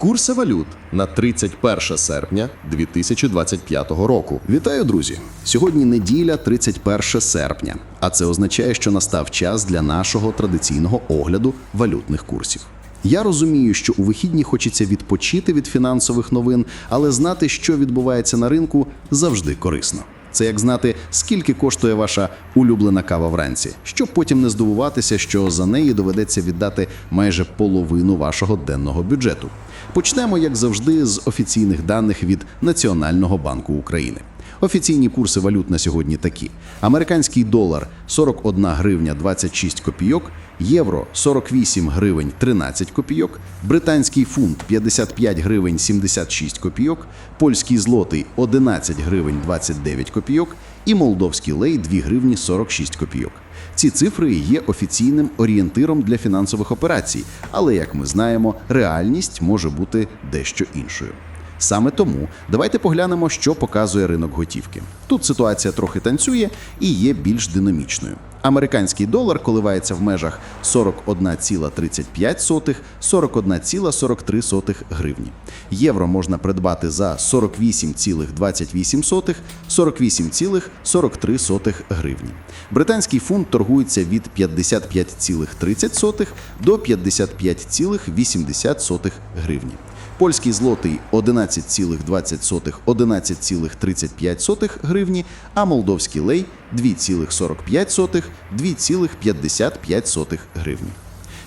Курси валют на 31 серпня 2025 року. Вітаю, друзі! Сьогодні неділя, 31 серпня. А це означає, що настав час для нашого традиційного огляду валютних курсів. Я розумію, що у вихідні хочеться відпочити від фінансових новин, але знати, що відбувається на ринку, завжди корисно. Це як знати, скільки коштує ваша улюблена кава вранці, щоб потім не здивуватися, що за неї доведеться віддати майже половину вашого денного бюджету. Почнемо, як завжди, з офіційних даних від Національного банку України. Офіційні курси валют на сьогодні такі: американський долар 41 гривня 26 копійок, євро 48 гривень 13 копійок, британський фунт 55 гривень 76 копійок, польський злотий 11 гривень 29 копійок і молдовський лей 2 гривні 46 копійок. Ці цифри є офіційним орієнтиром для фінансових операцій, але як ми знаємо, реальність може бути дещо іншою. Саме тому давайте поглянемо, що показує ринок готівки. Тут ситуація трохи танцює і є більш динамічною. Американський долар коливається в межах 41,35 41,43 гривні. Євро можна придбати за 48,28 48,43 гривні. Британський фунт торгується від 55,30 до 55,80 гривні. Польський злотий 11,20 11,35 гривні, а молдовський лей 2,45 2,55 гривні.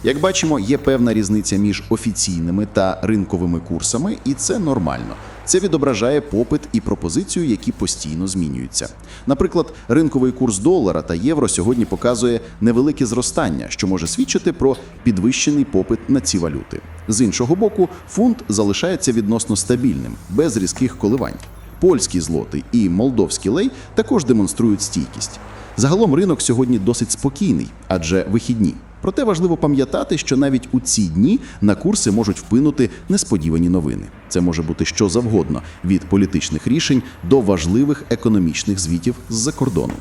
Як бачимо, є певна різниця між офіційними та ринковими курсами, і це нормально. Це відображає попит і пропозицію, які постійно змінюються. Наприклад, ринковий курс долара та євро сьогодні показує невелике зростання, що може свідчити про підвищений попит на ці валюти. З іншого боку, фунт залишається відносно стабільним, без різких коливань. Польський злотий і молдовський лей також демонструють стійкість. Загалом ринок сьогодні досить спокійний, адже вихідні. Проте важливо пам'ятати, що навіть у ці дні на курси можуть вплинути несподівані новини. Це може бути що завгодно від політичних рішень до важливих економічних звітів з-за кордону.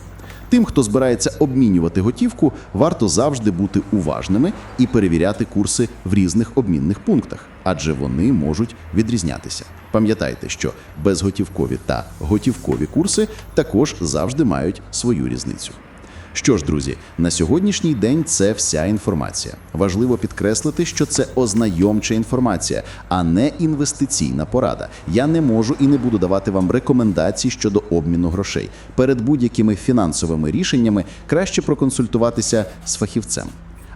Тим, хто збирається обмінювати готівку, варто завжди бути уважними і перевіряти курси в різних обмінних пунктах, адже вони можуть відрізнятися. Пам'ятайте, що безготівкові та готівкові курси також завжди мають свою різницю. Що ж, друзі, на сьогоднішній день це вся інформація. Важливо підкреслити, що це ознайомча інформація, а не інвестиційна порада. Я не можу і не буду давати вам рекомендацій щодо обміну грошей. Перед будь-якими фінансовими рішеннями краще проконсультуватися з фахівцем.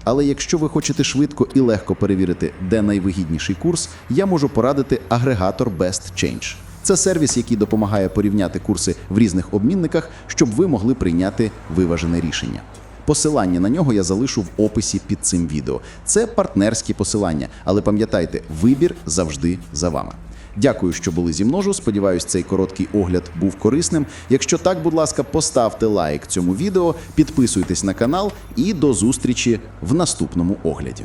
Але якщо ви хочете швидко і легко перевірити, де найвигідніший курс, я можу порадити агрегатор Best Change. Це сервіс, який допомагає порівняти курси в різних обмінниках, щоб ви могли прийняти виважене рішення. Посилання на нього я залишу в описі під цим відео. Це партнерські посилання, але пам'ятайте, вибір завжди за вами. Дякую, що були зі мною. Сподіваюсь, цей короткий огляд був корисним. Якщо так, будь ласка, поставте лайк цьому відео, підписуйтесь на канал і до зустрічі в наступному огляді.